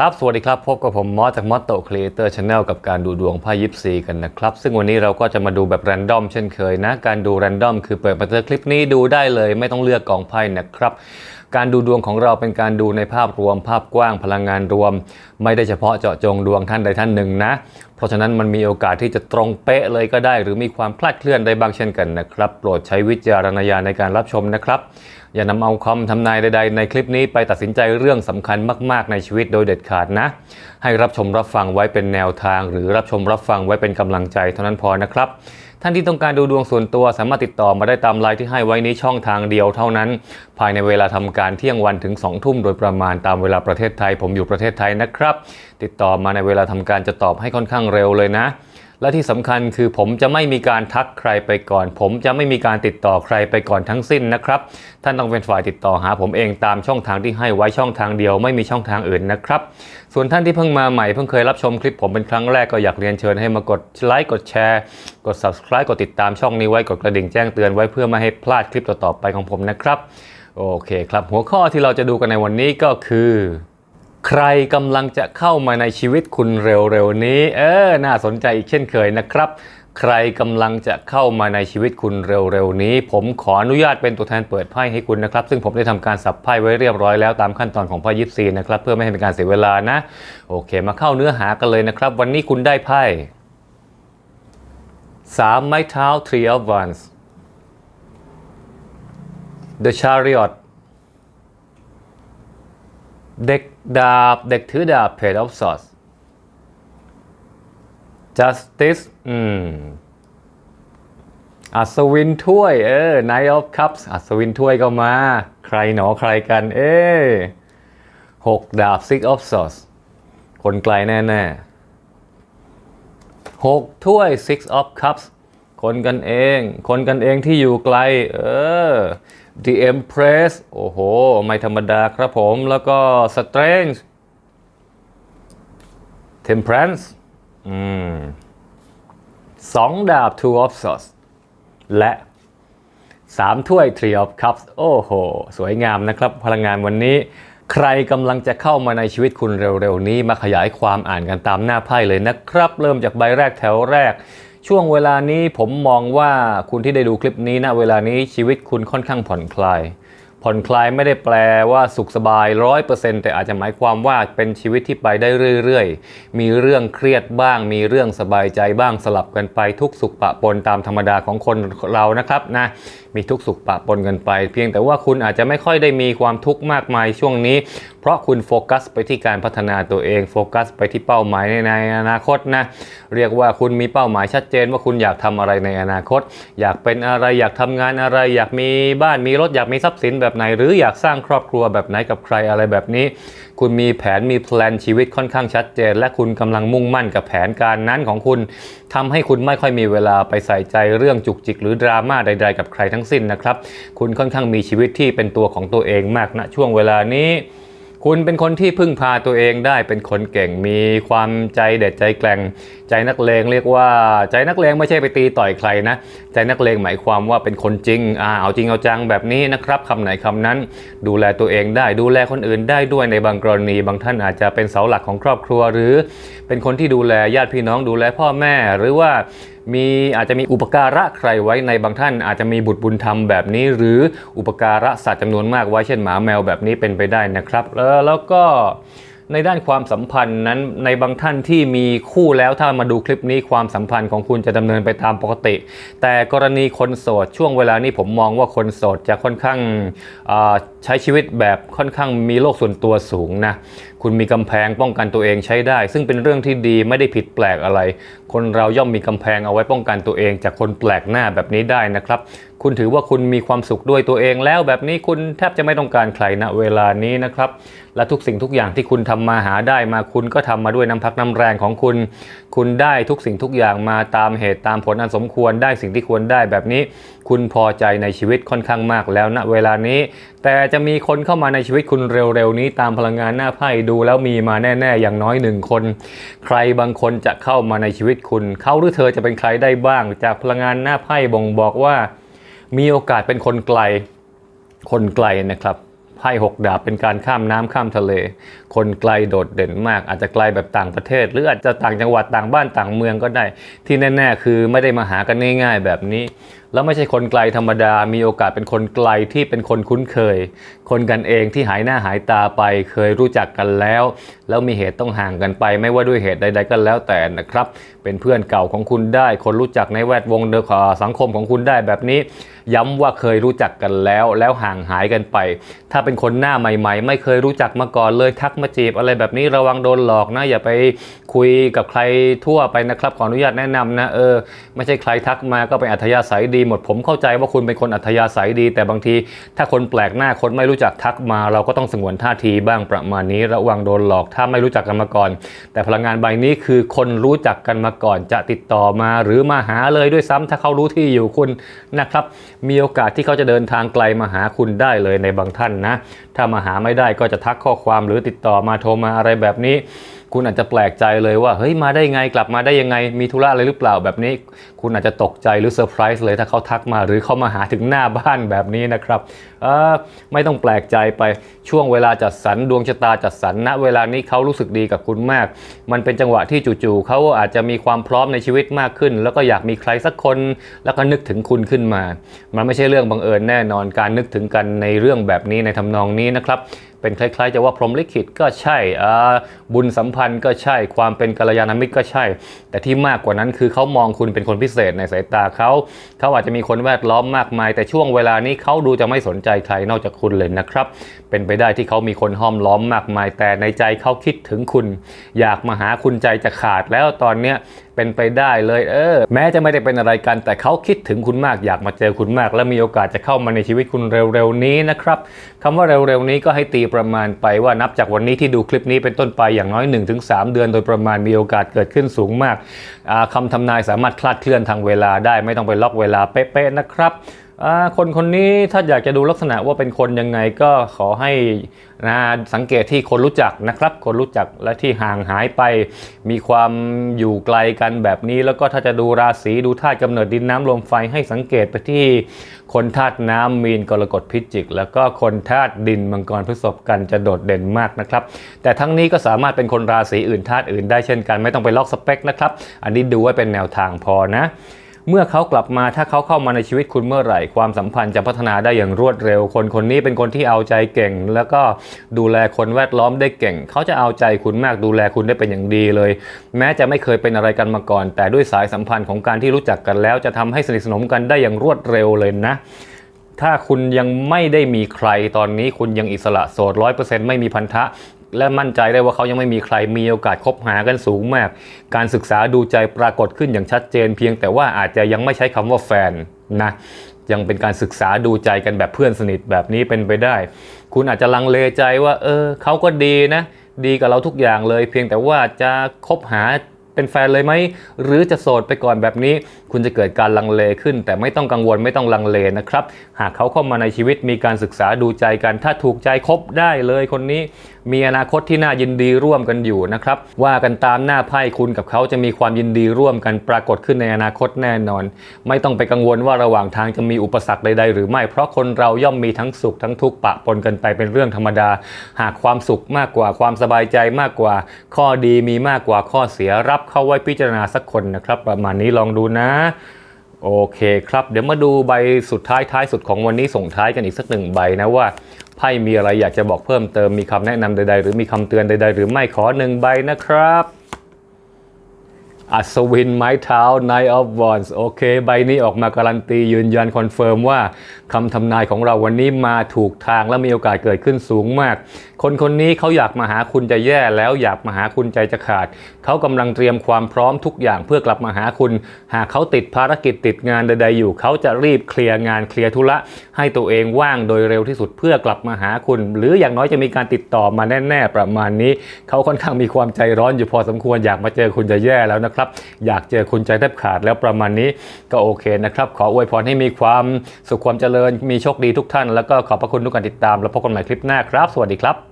ครับ สวัสดีครับ พบกับผมมอสจากมอสโตครีเอเตอร์ชาแนลกับการดูดวงไพ่ยิปซีกันนะครับ ซึ่งวันนี้เราก็จะมาดูแบบแรนดอมเช่นเคยนะ การดูแรนดอมคือเปิดมาเจอคลิปนี้ดูได้เลย ไม่ต้องเลือกกองไพ่นะครับ การดูดวงของเราเป็นการดูในภาพรวม ภาพกว้างพลังงานรวม ไม่ได้เฉพาะเจาะจงดวงท่านใดท่านหนึ่งนะ เพราะฉะนั้นมันมีโอกาสที่จะตรงเป๊ะเลยก็ได้ หรือมีความคลาดเคลื่อนได้บางเช่นกันนะครับ โปรดใช้วิจารณญาณในการรับชมนะครับ อย่านำเอาคำทำนายใด ๆ ในคลิปนี้ไปตัดสินใจเรื่องสำคัญมาก ๆ ในชีวิตโดยเด็ดขาดนะ ให้รับชมรับฟังไว้เป็นแนวทาง หรือรับชมรับฟังไว้เป็นกำลังใจเท่านั้นพอนะครับ ท่านที่ต้องการดูดวงส่วนตัวสามารถติดต่อมาได้ตามไลน์ที่ให้ไว้นี้ช่องทางเดียวเท่านั้น ภายในเวลาทำการเที่ยงวันถึง2ทุ่มโดยประมาณตามเวลาประเทศไทย ผมอยู่ประเทศไทยนะครับ ติดต่อมาในเวลาทำการจะตอบให้ค่อนข้างเร็วเลยนะ และที่สำคัญคือผมจะไม่มีการทักใครไปก่อน ผมจะไม่มีการติดต่อใครไปก่อนทั้งสิ้นนะครับ ท่านต้องเป็นฝ่ายติดต่อหาผมเองตามช่องทางที่ให้ไว้ช่องทางเดียวไม่มีช่องทางอื่นนะครับ ส่วนท่านที่เพิ่งมาใหม่เพิ่งเคยรับชมคลิปผมเป็นครั้งแรกก็อยากเรียนเชิญให้มากดไลค์กดแชร์กด subscribe กดติดตามช่องนี้ไว้กดกระดิ่งแจ้งเตือนไว้เพื่อไม่ให้พลาดคลิปต่อๆไปของผมนะครับ โอเคครับ หัวข้อที่เราจะดูกันในวันนี้ก็คือ ใครกำลังจะเข้ามาในชีวิตคุณเร็วๆนี้ เออ น่าสนใจอีกเช่นเคยนะครับ ใครกำลังจะเข้ามาในชีวิตคุณเร็วๆนี้ ผมขออนุญาตเป็นตัวแทนเปิดไพ่ให้คุณนะครับ ซึ่งผมได้ทำการสับไพ่ไว้เรียบร้อยแล้วตามขั้นตอนของไพ่ยิปซีนะครับ เพื่อไม่ให้เป็นการเสียเวลานะ โอเค มาเข้าเนื้อหากันเลยนะครับ วันนี้คุณได้ไพ่สามไม้เท้า three of wands the chariot เด็กดาบ เด็กถือดาบ Page of Swords Justice อืมอัศวินถ้วย เออ Knight of Cups อัศวินถ้วยก็มา ใครหนอใครกัน เอ๊หกดาบ Six of Swords คนไกลแน่ๆหกถ้วย Six of Cups คนกันเอง คนกันเองที่อยู่ไกล เออ The Empress โอ้โห ไม่ธรรมดาครับผม แล้วก็ Strange Temperance อืมสองดาบ Two of Swords และสามถ้วย Three of Cups โอ้โห สวยงามนะครับ พลังงานวันนี้ ใครกำลังจะเข้ามาในชีวิตคุณเร็วๆ นี้มาขยายความอ่านกันตามหน้าไพ่เลยนะครับ เริ่มจากใบแรกแถวแรก ช่วงเวลานี้ผมมองว่าคุณที่ได้ดูคลิปนี้นะเวลานี้ชีวิตคุณค่อนข้างผ่อนคลาย ผ่อนคลายไม่ได้แปลว่าสุขสบายร้อยเปอร์เซ็นต์แต่อาจจะหมายความว่าเป็นชีวิตที่ไปได้เรื่อยๆ มีเรื่องเครียดบ้าง มีเรื่องสบายใจบ้างสลับกันไปทุกสุขปะปนตามธรรมดาของคนเรานะครับนะ มีทุกสุขปะปนกันไป เพียงแต่ว่าคุณอาจจะไม่ค่อยได้มีความทุกข์มากมายช่วงนี้ เพราะคุณโฟกัสไปที่การพัฒนาตัวเองโฟกัสไปที่เป้าหมายในในอนาคตนะเรียกว่าคุณมีเป้าหมายชัดเจนว่าคุณอยากทำอะไรในอนาคต อยากเป็นอะไรอยากทำงานอะไร อยากมีบ้านมีรถอยากมีทรัพย์สินแบบไหน หรืออยากสร้างครอบครัวแบบไหนกับใครอะไรแบบนี้ คุณมีแผนมีแพลนชีวิตค่อนข้างชัดเจน และคุณกำลังมุ่งมั่นกับแผนการนั้นของคุณทำให้คุณไม่ค่อยมีเวลาไปใส่ใจเรื่องจุกจิก หรือดราม่าใด ๆ กับใครทั้งสิ้นนะครับ คุณค่อนข้างมีชีวิตที่เป็นตัวของตัวเองมากณช่วงเวลานี้ คุณเป็นคนที่พึ่งพาตัวเองได้เป็นคนเก่งมีความใจเด็ดใจแกร่งใจนักเลงเรียกว่าใจนักเลงไม่ใช่ไปตีต่อยใครนะ ใจนักเลงหมายความว่าเป็นคนจริงอ่าเอาจริงเอาจังแบบนี้นะครับคำไหนคำนั้น ดูแลตัวเองได้ดูแลคนอื่นได้ด้วยในบางกรณี บางท่านอาจจะเป็นเสาหลักของครอบครัว หรือเป็นคนที่ดูแลญาติพี่น้องดูแลพ่อแม่หรือว่า มีอาจจะมีอุปการะใครไว้ในบางท่าน อาจจะมีบุตรบุญธรรมแบบนี้ หรืออุปการะสัตว์จำนวนมากไว้เช่นหมาแมวแบบนี้เป็นไปได้นะครับ แล้วแล้วก็ในด้านความสัมพันธ์นั้นในบางท่านที่มีคู่แล้วถ้ามาดูคลิปนี้ความสัมพันธ์ของคุณจะดำเนินไปตามปกติ แต่กรณีคนโสดช่วงเวลานี้ผมมองว่าคนโสดจะค่อนข้างใช้ชีวิตแบบค่อนข้างมีโลกส่วนตัวสูงนะคุณมีกำแพงป้องกันตัวเองใช้ได้ ซึ่งเป็นเรื่องที่ดีไม่ได้ผิดแปลกอะไร คนเราย่อมมีกำแพงเอาไว้ป้องกันตัวเอง จากคนแปลกหน้าแบบนี้ได้นะครับ คุณถือว่าคุณมีความสุขด้วยตัวเองแล้วแบบนี้คุณแทบจะไม่ต้องการใครณเวลานี้นะครับ และทุกสิ่งทุกอย่างที่คุณทำมาหาได้มาคุณก็ทำมาด้วยน้ำพักน้ำแรงของคุณ คุณได้ทุกสิ่งทุกอย่างมาตามเหตุตามผลอันสมควรได้สิ่งที่ควรได้แบบนี้ คุณพอใจในชีวิตค่อนข้างมากแล้วณเวลานี้ แต่จะมีคนเข้ามาในชีวิตคุณเร็วๆนี้ตามพลังงานหน้าไพ่ดูแล้วมีมาแน่ ๆ อย่างน้อยหนึ่งคน ใครบางคนจะเข้ามาในชีวิตคุณ เขาหรือเธอจะเป็นใครได้บ้าง จากพลังงานหน้าไพ่บ่งบอกว่า มีโอกาสเป็นคนไกล คนไกลนะครับไพ่หกดาบเป็นการข้ามน้ำข้ามทะเล คนไกลโดดเด่นมาก อาจจะไกลแบบต่างประเทศ หรืออาจจะต่างจังหวัดต่างบ้านต่างเมืองก็ได้ ที่แน่ ๆ คือไม่ได้มาหากันง่าย ๆ แบบนี้แล้วไม่ใช่คนไกลธรรมดา มีโอกาสเป็นคนไกลที่เป็นคนคุ้นเคย คนกันเองที่หายหน้าหายตาไปเคยรู้จักกันแล้ว แล้วมีเหตุต้องห่างกันไป ไม่ว่าด้วยเหตุใด ๆ ก็แล้วแต่นะครับ เป็นเพื่อนเก่าของคุณได้ คนรู้จักในแวดวงเดิมขอสังคมของคุณได้แบบนี้ ย้ำว่าเคยรู้จักกันแล้ว แล้วห่างหายกันไป ถ้าเป็นคนหน้าใหม่ ๆ ไม่เคยรู้จักมาก่อนเลยทักมาจีบอะไรแบบนี้ระวังโดนหลอกนะอย่าไปคุยกับใครทั่วไปนะครับขออนุญาตแนะนำนะเออไม่ใช่ใครทักมาก็เป็นอัธยาศัยดีหมดผมเข้าใจว่าคุณเป็นคนอัธยาศัยดี แต่บางทีถ้าคนแปลกหน้าคนไม่รู้จักทักมา เราก็ต้องสงวนท่าทีบ้างประมาณนี้ ระวังโดนหลอกถ้าไม่รู้จักกันมาก่อน แต่พลังงานใบนี้คือคนรู้จักกันมาก่อน จะติดต่อมาหรือมาหาเลยด้วยซ้ำถ้าเขารู้ที่อยู่คุณนะครับ มีโอกาสที่เขาจะเดินทางไกลมาหาคุณได้เลยในบางท่านนะ ถ้ามาหาไม่ได้ก็จะทักข้อความหรือติดต่อมาโทรมาอะไรแบบนี้ คุณอาจจะแปลกใจเลยว่าเฮ้ยมาได้ไงกลับมาได้ยังไงมีธุระอะไรหรือเปล่าแบบนี้ คุณอาจจะตกใจหรือเซอร์ไพรส์เลยถ้าเขาทักมาหรือเขามาหาถึงหน้าบ้านแบบนี้นะครับเออไม่ต้องแปลกใจไปช่วงเวลาจัดสรรดวงชะตาจัดสรรณเวลานี้เขารู้สึกดีกับคุณมาก มันเป็นจังหวะที่จู่ๆเขาอาจจะมีความพร้อมในชีวิตมากขึ้น แล้วก็อยากมีใครสักคนแล้วก็นึกถึงคุณขึ้นมา มันไม่ใช่เรื่องบังเอิญแน่นอนการนึกถึงกันในเรื่องแบบนี้ในทำนองนี้นะครับ เป็นคล้าย ๆ จะว่าพรหมลิขิตก็ใช่บุญสัมพันธ์ก็ใช่ความเป็นกัลยาณมิตรก็ใช่ แต่ที่มากกว่านั้นคือเขามองคุณเป็นคนพิเศษในสายตาเขาเขาอาจจะมีคนแวดล้อมมากมาย แต่ช่วงเวลานี้เขาดูจะไม่สนใจใครนอกจากคุณเลยนะครับ เป็นไปได้ที่เขามีคนห้อมล้อมมากมาย แต่ในใจเขาคิดถึงคุณ อยากมาหาคุณใจจะขาดแล้วตอนเนี้ย เป็นไปได้เลยเออ แม้จะไม่ได้เป็นอะไรกัน แต่เขาคิดถึงคุณมากอยากมาเจอคุณมาก และมีโอกาสจะเข้ามาในชีวิตคุณเร็วๆนี้นะครับคำว่าเร็วๆนี้ก็ให้ตีประมาณไปว่านับจากวันนี้ที่ดูคลิปนี้เป็นต้นไปอย่างน้อย 1-3 เดือน โดยประมาณมีโอกาสเกิดขึ้นสูงมากคำทำนายสามารถคลาดเคลื่อนทางเวลาได้ไม่ต้องไปล็อกเวลาเป๊ะๆนะครับ คนคนนี้ถ้าอยากจะดูลักษณะว่าเป็นคนยังไงก็ขอให้นะสังเกตที่คนรู้จักนะครับ คนรู้จักและที่ห่างหายไป มีความอยู่ไกลกันแบบนี้ แล้วก็ถ้าจะดูราศีดูธาตุกำเนิดดินน้ำลมไฟให้สังเกตไปที่คนธาตุน้ำมีนกรกฎพิจิก แล้วก็คนธาตุดินมังกรพฤษภกันจะโดดเด่นมากนะครับ แต่ทั้งนี้ก็สามารถเป็นคนราศีอื่นธาตุอื่นได้เช่นกันไม่ต้องไปล็อกสเปคนะครับ อันนี้ดูไว้เป็นแนวทางพอนะ เมื่อเขากลับมาถ้าเขาเข้ามาในชีวิตคุณเมื่อไหร่ ความสัมพันธ์จะพัฒนาได้อย่างรวดเร็ว คนคนนี้เป็นคนที่เอาใจเก่ง แล้วก็ดูแลคนแวดล้อมได้เก่ง เขาจะเอาใจคุณมากดูแลคุณได้เป็นอย่างดีเลย แม้จะไม่เคยเป็นอะไรกันมาก่อน แต่ด้วยสายสัมพันธ์ของการที่รู้จักกันแล้ว จะทำให้สนิทสนมกันได้อย่างรวดเร็วเลยนะถ้าคุณยังไม่ได้มีใครตอนนี้คุณยังอิสระโสดร้อยเปอร์เซ็นต์ไม่มีพันธะ และมั่นใจได้ว่าเขายังไม่มีใครมีโอกาสคบหากันสูงมาก การศึกษาดูใจปรากฏขึ้นอย่างชัดเจน เพียงแต่ว่าอาจจะยังไม่ใช้คำว่าแฟนนะยังเป็นการศึกษาดูใจกันแบบเพื่อนสนิทแบบนี้เป็นไปได้ คุณอาจจะลังเลใจว่า เออเขาก็ดีนะ ดีกับเราทุกอย่างเลย เพียงแต่ว่าจะคบหา เป็นแฟนเลยไหมหรือจะโสดไปก่อนแบบนี้ คุณจะเกิดการลังเลขึ้น แต่ไม่ต้องกังวลไม่ต้องลังเลนะครับ หากเขาเข้ามาในชีวิตมีการศึกษาดูใจกัน ถ้าถูกใจคบได้เลยคนนี้ มีอนาคตที่น่ายินดีร่วมกันอยู่นะครับ ว่ากันตามหน้าไพ่คุณกับเขาจะมีความยินดีร่วมกันปรากฏขึ้นในอนาคตแน่นอน ไม่ต้องไปกังวลว่าระหว่างทางจะมีอุปสรรคใดๆ หรือไม่เพราะคนเราย่อมมีทั้งสุขทั้งทุกข์ปะปนกันไปเป็นเรื่องธรรมดา หากความสุขมากกว่าความสบายใจมากกว่า ข้อดีมีมากกว่าข้อเสียรับเข้าไว้พิจารณาสักคนนะครับ ประมาณนี้ลองดูนะ โอเคครับ เดี๋ยวมาดูใบสุดท้ายท้ายสุดของวันนี้ส่งท้ายกันอีกสักหนึ่งใบนะว่าไพ่มีอะไรอยากจะบอกเพิ่มเติมมีคำแนะนำใดๆ หรือมีคำเตือนใดๆ หรือไม่ขอหนึ่งใบนะครับ อัศวินไม้เท้า Knight of Wands โอเค ใบนี้ออกมาการันตียืนยันคอนเฟิร์มว่าคำทำนายของเราวันนี้มาถูกทางและมีโอกาสเกิดขึ้นสูงมาก คนคนนี้เขาอยากมาหาคุณจะแย่แล้วอยากมาหาคุณใจจะขาด เขากำลังเตรียมความพร้อมทุกอย่างเพื่อกลับมาหาคุณ หากเขาติดภารกิจติดงานใด ๆ อยู่ เขาจะรีบเคลียร์งานเคลียร์ธุระให้ตัวเองว่างโดยเร็วที่สุดเพื่อกลับมาหาคุณ หรืออย่างน้อยจะมีการติดต่อมาแน่ ๆ ประมาณนี้ เขาค่อนข้างมีความใจร้อนอยู่พอสมควรอยากมาเจอคุณจะแย่แล้วนะนะครับ อยากเจอคุณใจแทบขาดแล้วประมาณนี้ก็โอเคนะครับ ขออวยพรให้มีความสุขความเจริญมีโชคดีทุกท่าน แล้วก็ขอบพระคุณทุกการติดตาม แล้วพบกันใหม่คลิปหน้าครับ สวัสดีครับ